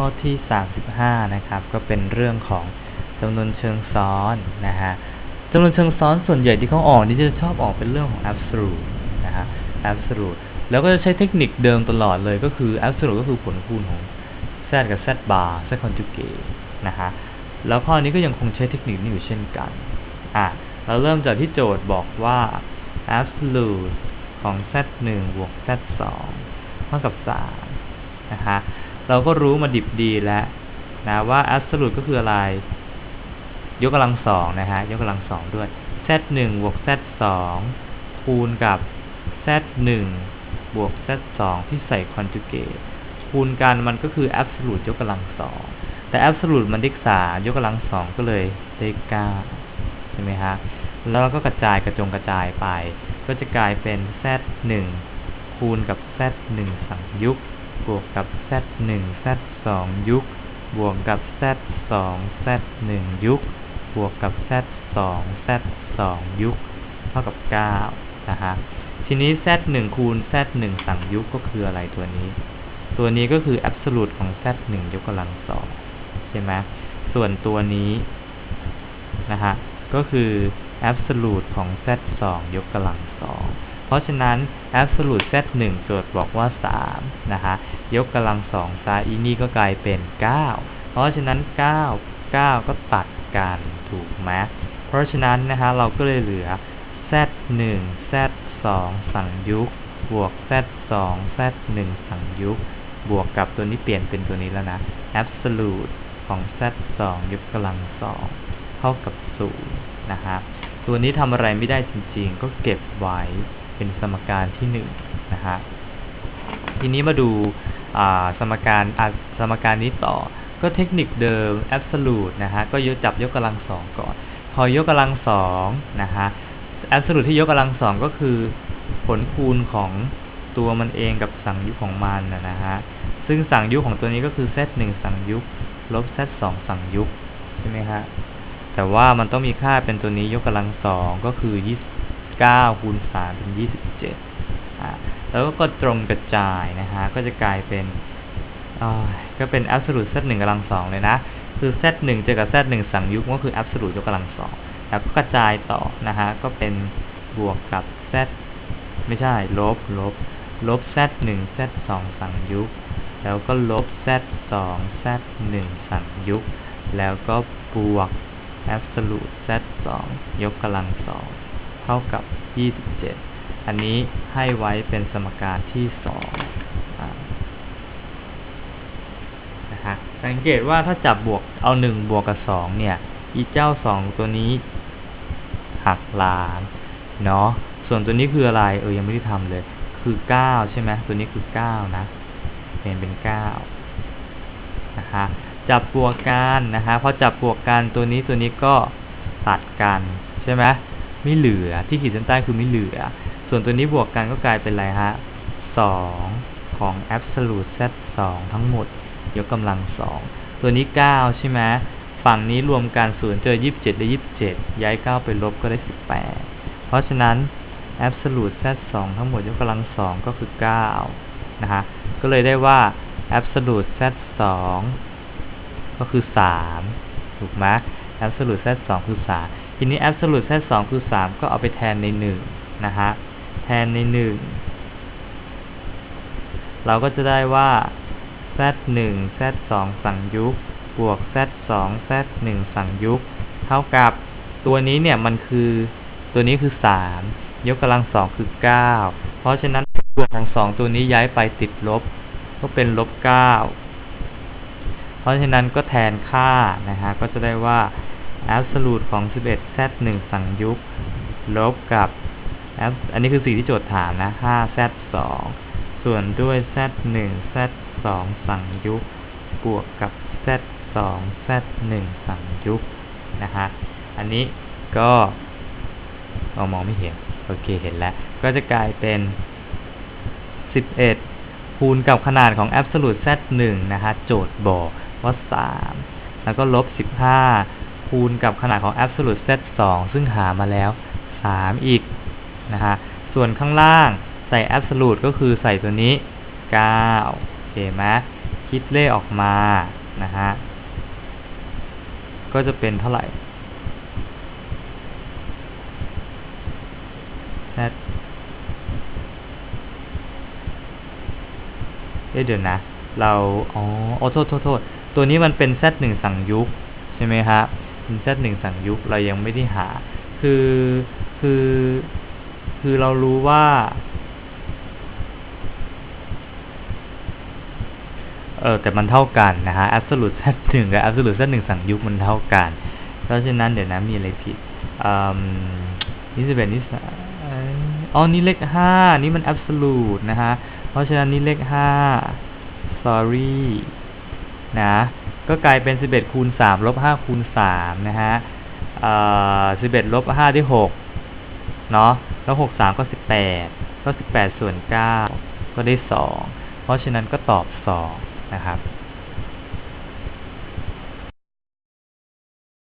ข้อที่ 35 นะครับ ก็เป็นเรื่องของจำนวนเชิงซ้อนนะฮะจำนวนเชิงซ้อนส่วนใหญ่ที่เขาออกนี่จะชอบออกเป็นเรื่องของ absolute นะฮะ absolute แล้วก็จะใช้เทคนิคเดิมตลอดเลยก็คือ absolute ก็คือผลคูณของ z กับ z bar z conjugate นะฮะ แล้วข้อนี้ก็ยังคงใช้เทคนิคนี้อยู่เช่นกัน อะ เราเริ่มจากที่โจทย์บอกว่า absolute ของ z 1บวก z 2เท่ากับ3นะฮะ เราก็รู้มาดิบดีแล้วนะว่า absolute ก็คืออะไร ยกกำลังสองนะฮะ ยกกำลังสองด้วย z 1บวก z 2คูณกับ z 1บวก z 2ที่ใส่ conjugate คูณกันมันก็คือ absolute ยกกำลังสองแต่ absolute มันได้สายกกำลังสองก็เลยได้เก้าใช่ไหมฮะ แล้วเราก็กระจายกระจงกระจายไป ก็จะกลายเป็น z 1คูณกับ z 1สังยุก บวกกับ z 1 z 2ยุกบวกกับ z 2 z 1ยุกบวกกับ z 2 z 2ยุกเท่ากับ9นะฮะ ทีนี้ z 1คูณ z 1สั่งยุกก็คืออะไรตัวนี้ ตัวนี้ก็คือ absolute ของ z 1ยกกำลังสองใช่ไหม ส่วนตัวนี้นะฮะ ก็คือ absolute ของ z 2ยกกำลังสอง เพราะฉะนั้น absolute z 1โจทย์บอกว่า 3 นะฮะ ยกกำลังสองซาอีนี่ก็กลายเป็น 9 เพราะฉะนั้น 9 9 ก็ตัดกันถูกไหมเพราะฉะนั้นนะฮะเราก็เลยเหลือ z 1 z 2สังยุกบวก z 2 z 1สังยุกบวกกับตัวนี้เปลี่ยนเป็นตัวนี้แล้วนะ absolute ของ z 2ยกกำลังสองเท่ากับ0นะฮะตัวนี้ทำอะไรไม่ได้จริงๆ ก็เก็บไว้ เป็นสมการที่1นนะฮะทีนี้มาดูสมการสมการนี้ต่อ ก็เทคนิคเดิม absolute นะฮะก็ยกจับยกกำลังสองก่อน พอยกกำลังสองนะฮะ absolute ที่ยกกำลังสองก็คือผลคูณของตัวมันเองกับสังยุคของมันนะฮะซึ่งสังยุคของตัวนี้ก็คือ z 1สังยุคลบ z 2สังยุคใช่ไหมฮะแต่ว่ามันต้องมีค่าเป็นตัวนี้ยกกำลังสองก็คือ 29คูณ3เป็น27อ่าแล้วก็ตรงกระจายนะฮะก็จะกลายเป็นก็เป็น absolute z 1กำลังสองเลยนะ คือ z 1เจอกับ z 1สังยุคก็คือ absolute ยกกำลังสองแล้วก็กระจายต่อนะฮะก็เป็นบวกกับ z ไม่ใช่ ลบลบลบ z 1 z 2สังยุคแล้วก็ลบ z 2 z 1สังยุคแล้วก็บวก absolute z 2ยกกำลังสอง เท่ากับ 27 อันนี้ให้ไว้เป็นสมการที่2นะฮะสังเกตว่าถ้าจับบวกเอา 1 บวกกับ 2 เนี่ย อีเจ้า 2 ตัวนี้หักล้างเนาะส่วนตัวนี้คืออะไร เออ ยังไม่ได้ทำเลย คือ 9 ใช่ไหมตัวนี้คือ 9 นะ เปลี่ยนเป็น 9 นะฮะ จับบวกกันนะฮะ พอจับบวกกันตัวนี้ตัวนี้ก็ตัดกัน ใช่ไหม ไม่เหลือที่ขีดเส้นใต้คือไม่เหลือ ส่วนตัวนี้บวกกันก็กลายเป็นอะไรฮะ2ของ absolute z 2ทั้งหมด ยกกำลัง2ตัวนี้ 9 ใช่ไหมฝั่งนี้รวมกันศูนย์เจอ 27 ได้ 27 ย้าย 9 ไปลบก็ได้ 18 เพราะฉะนั้น absolute z 2ทั้งหมดยกกำลัง2ก็คือ 9 นะฮะ ก็เลยได้ว่า absolute z 2ก็คือ 3 ถูกไหม absolute z 2คือ 3 ทีนี้ absolute z 2คือ 3 ก็เอาไปแทนใน 1 นะฮะ แทนใน 1 เราก็จะได้ว่า z 1 z 2สั่งยุกบวก z 2 z 1สั่งยุกเท่ากับตัวนี้เนี่ยมันคือตัวนี้คือ 3 ยกกำลัง 2 คือ 9 เพราะฉะนั้นตัวของ 2 ตัวนี้ย้ายไปติดลบ ก็เป็นลบ 9 เพราะฉะนั้นก็แทนค่านะฮะ ก็จะได้ว่า absolute ของ 11 z 1สั่งยุกลบกับอันนี้คือสิ่งที่โจทย์ถามนะ5 z 2ส่วนด้วย z 1 z 2สั่งยุกบวกกับ z 2 z 1สั่งยุกนะฮะอันนี้ก็เรามองไม่เห็น โอเคเห็นแล้ว ก็จะกลายเป็น 11 คูณกับขนาดของ absolute z 1นะฮะโจทย์บอกว่า 3 แล้วก็ลบ 15 คูณกับขนาดของ absolute z 2ซึ่งหามาแล้ว 3 อีกนะฮะส่วนข้างล่างใส่ absolute ก็คือใส่ตัวนี้ 9 โอเคไหมคิดเลขออกมานะฮะก็จะเป็นเท่าไหร่ z เอ๊ะเดี๋ยวนะ เรา อ๋อโอ้โทษโทษโทษ ตัวนี้มันเป็น z หนึ่งสั่งยุคใช่ไหมฮะ เป็น z หนึ่งสั่งยุคเรายังไม่ได้หา คือคือคือเรารู้ว่า เออแต่มันเท่ากันนะฮะ absolute z หนึ่งกับ absolute z หนึ่งสั่งยุคมันเท่ากัน เพราะฉะนั้นเดี๋ยวนะมีอะไรผิดอืมนี่สิบเอ็ดนี่อ๋อนี่เลขห้านี่มัน absolute นะฮะ เพราะฉะนั้นนี่เลขห้า sorry นะ ก็กลายเป็น 11คูณ3ลบ5คูณ3นะฮะเอ่อ11ลบ5ได้6เนาะแล้ว6 3ก็18ก็18ส่วน9ก็ได้2เพราะฉะนั้นก็ตอบ2นะครับ